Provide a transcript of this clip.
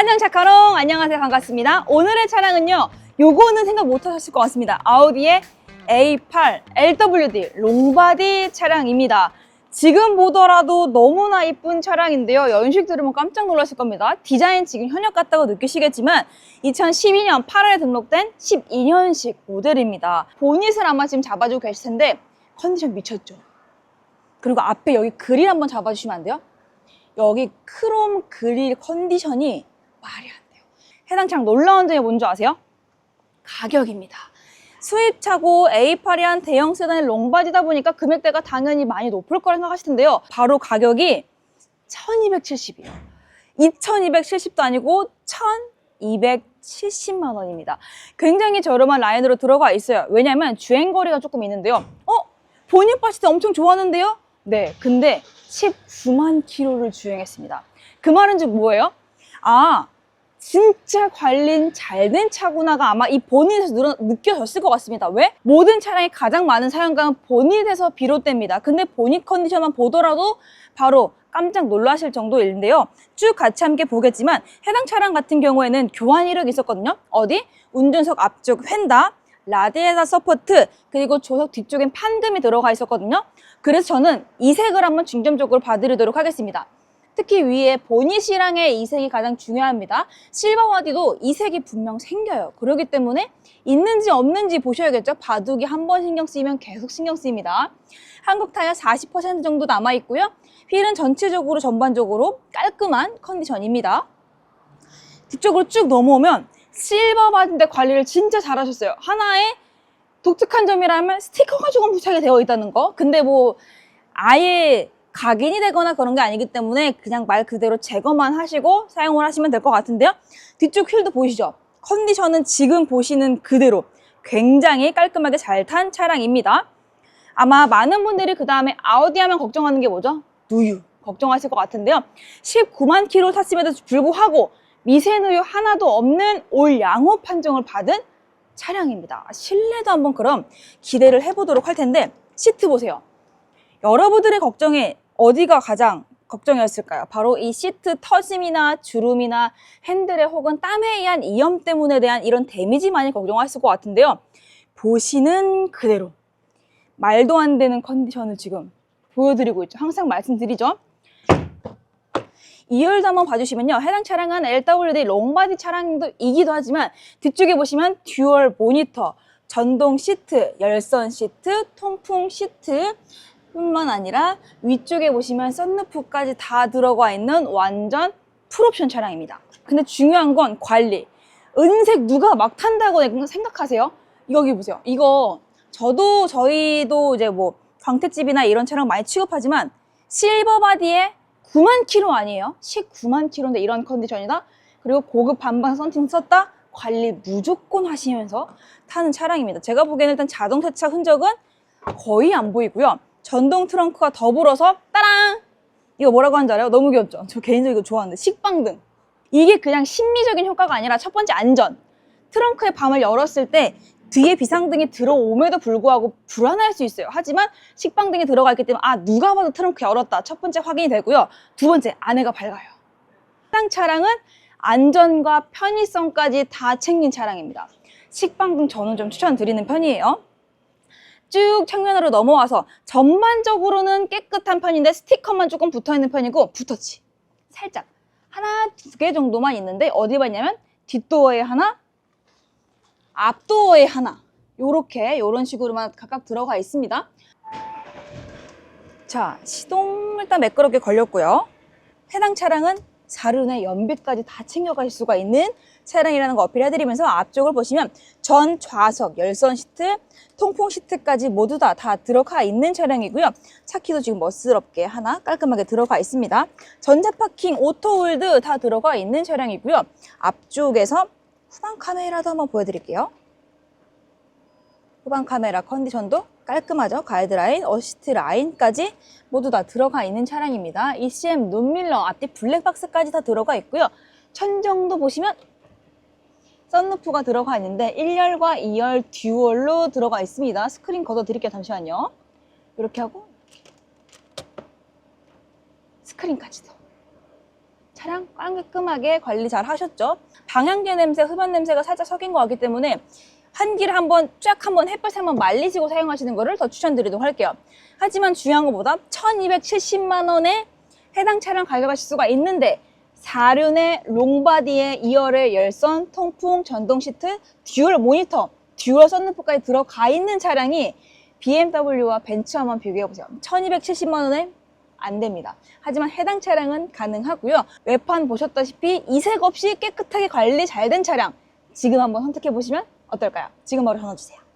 안녕 자카롱. 안녕하세요. 반갑습니다. 오늘의 차량은요 요거는 생각 못 하셨을 것 같습니다. 아우디의 A8 LWD 롱바디 차량입니다. 지금 보더라도 너무나 이쁜 차량인데요. 연식 들으면 깜짝 놀라실 겁니다. 디자인 지금 현역 같다고 느끼시겠지만 2012년 8월에 등록된 12년식 모델입니다. 보닛을 아마 지금 잡아주고 계실 텐데 컨디션 미쳤죠. 그리고 앞에 여기 그릴 한번 잡아주시면 안 돼요? 여기 크롬 그릴 컨디션이 말이 안 돼요. 해당 차량 놀라운 점이 뭔지 아세요? 가격입니다. 수입차고 A8이 한 대형 세단의 롱바디다 보니까 금액대가 당연히 많이 높을 거라 생각하실 텐데요. 바로 가격이 1270이에요. 2270도 아니고 1270만 원입니다. 굉장히 저렴한 라인으로 들어가 있어요. 왜냐면 주행거리가 조금 있는데요. 어? 본인 때 엄청 좋았는데요? 네, 근데 19만 킬로를 주행했습니다. 그 말은 즉 뭐예요? 아, 진짜 관리 잘 된 차구나가 아마 이 본닛에서 늘어- 느껴졌을 것 같습니다. 왜? 모든 차량의 가장 많은 사용감은 본닛에서 비롯됩니다. 근데 본닛 컨디션만 보더라도 바로 깜짝 놀라실 정도인데요. 쭉 같이 함께 보겠지만 해당 차량 같은 경우에는 교환 이력이 있었거든요. 어디? 운전석 앞쪽 휀다, 라디에이터 서포트, 그리고 조석 뒤쪽엔 판금이 들어가 있었거든요. 그래서 저는 이색을 한번 중점적으로 봐드리도록 하겠습니다. 특히 위에 보닛이랑의 이색이 가장 중요합니다. 실버와디도 이색이 분명 생겨요. 그렇기 때문에 있는지 없는지 보셔야겠죠. 바둑이 한 번 신경 쓰이면 계속 신경 쓰입니다. 한국 타이어 40% 정도 남아 있고요. 휠은 전체적으로 전반적으로 깔끔한 컨디션입니다. 뒤쪽으로 쭉 넘어오면 실버 바디인데 관리를 진짜 잘하셨어요. 하나의 독특한 점이라면 스티커가 조금 부착이 되어 있다는 거. 근데 뭐 아예 각인이 되거나 그런 게 아니기 때문에 그냥 말 그대로 제거만 하시고 사용을 하시면 될 것 같은데요. 뒤쪽 휠도 보이시죠? 컨디션은 지금 보시는 그대로 굉장히 깔끔하게 잘 탄 차량입니다. 아마 많은 분들이 그 다음에 아우디 하면 걱정하는 게 뭐죠? 누유. 걱정하실 것 같은데요. 19만 킬로 탔음에도 불구하고 미세누유 하나도 없는 올 양호 판정을 받은 차량입니다. 실내도 한번 그럼 기대를 해보도록 할 텐데 시트 보세요. 여러분들의 걱정에 어디가 가장 걱정이었을까요? 바로 이 시트 터짐이나 주름이나 핸들에 혹은 땀에 의한 이염 때문에 대한 이런 데미지 많이 걱정하실 것 같은데요. 보시는 그대로 말도 안 되는 컨디션을 지금 보여드리고 있죠. 항상 말씀드리죠. 2열도 한번 봐주시면요. 해당 차량은 LWD 롱바디 차량이기도 하지만 뒤쪽에 보시면 듀얼 모니터, 전동 시트, 열선 시트, 통풍 시트 뿐만 아니라 위쪽에 보시면 썬루프까지 다 들어가 있는 완전 풀옵션 차량입니다. 근데 중요한 건 관리. 은색 누가 막 탄다고 생각하세요? 여기 보세요. 이거 저도 저희도 이제 뭐 광택집이나 이런 차량 많이 취급하지만 실버 바디에 9만 킬로 아니에요? 19만 킬로인데 이런 컨디션이다? 그리고 고급 반방 썬팅 썼다? 관리 무조건 하시면서 타는 차량입니다. 제가 보기에는 일단 자동 세차 흔적은 거의 안 보이고요. 전동 트렁크가 더불어서 따랑! 이거 뭐라고 하는지 알아요? 너무 귀엽죠? 저 개인적으로 이거 좋아하는데 식빵등. 이게 그냥 심미적인 효과가 아니라 첫 번째 안전. 트렁크의 밤을 열었을 때 뒤에 비상등이 들어옴에도 불구하고 불안할 수 있어요. 하지만 식빵등이 들어가 있기 때문에 아 누가 봐도 트렁크 열었다. 첫 번째 확인이 되고요. 두 번째 안에가 밝아요. 해당 차량은 안전과 편의성까지 다 챙긴 차량입니다. 식빵등 저는 좀 추천드리는 편이에요. 쭉 측면으로 넘어와서 전반적으로는 깨끗한 편인데 스티커만 조금 붙어있는 편이고 붙었지. 살짝. 하나 두 개 정도만 있는데 어디 봤냐면 뒷도어에 하나 앞도어에 하나. 요렇게 요런 식으로만 각각 들어가 있습니다. 자 시동 일단 매끄럽게 걸렸고요. 해당 차량은 사륜에 연비까지 다 챙겨가실 수가 있는 차량이라는 거 어필해드리면서 앞쪽을 보시면 전 좌석, 열선 시트, 통풍 시트까지 모두 다, 다 들어가 있는 차량이고요. 차키도 지금 멋스럽게 하나 깔끔하게 들어가 있습니다. 전자 파킹, 오토홀드 다 들어가 있는 차량이고요. 앞쪽에서 후방 카메라도 한번 보여드릴게요. 후방 카메라 컨디션도 깔끔하죠. 가이드라인, 어시스트 라인까지 모두 다 들어가 있는 차량입니다. ECM 눈밀러, 앞뒤 블랙박스까지 다 들어가 있고요. 천정도 보시면 썬루프가 들어가 있는데 1열과 2열 듀얼로 들어가 있습니다. 스크린 걷어 드릴게요. 잠시만요. 이렇게 하고 스크린까지도. 차량 깔끔하게 관리 잘 하셨죠? 방향제 냄새, 흡연 냄새가 살짝 섞인 것 같기 때문에 한기를 한번 쫙 한번 햇볕에 한번 말리시고 사용하시는 거를 더 추천드리도록 할게요. 하지만 중요한 것보다 1270만 원에 해당 차량 가져가실 수가 있는데 4륜의 롱바디에 2열의 열선, 통풍, 전동 시트, 듀얼 모니터, 듀얼 썬루프까지 들어가 있는 차량이 BMW와 벤츠 한번 비교해 보세요. 1270만 원에 안 됩니다. 하지만 해당 차량은 가능하고요. 외판 보셨다시피 이색 없이 깨끗하게 관리 잘 된 차량 지금 한번 선택해 보시면 어떨까요? 지금 바로 전화 주세요.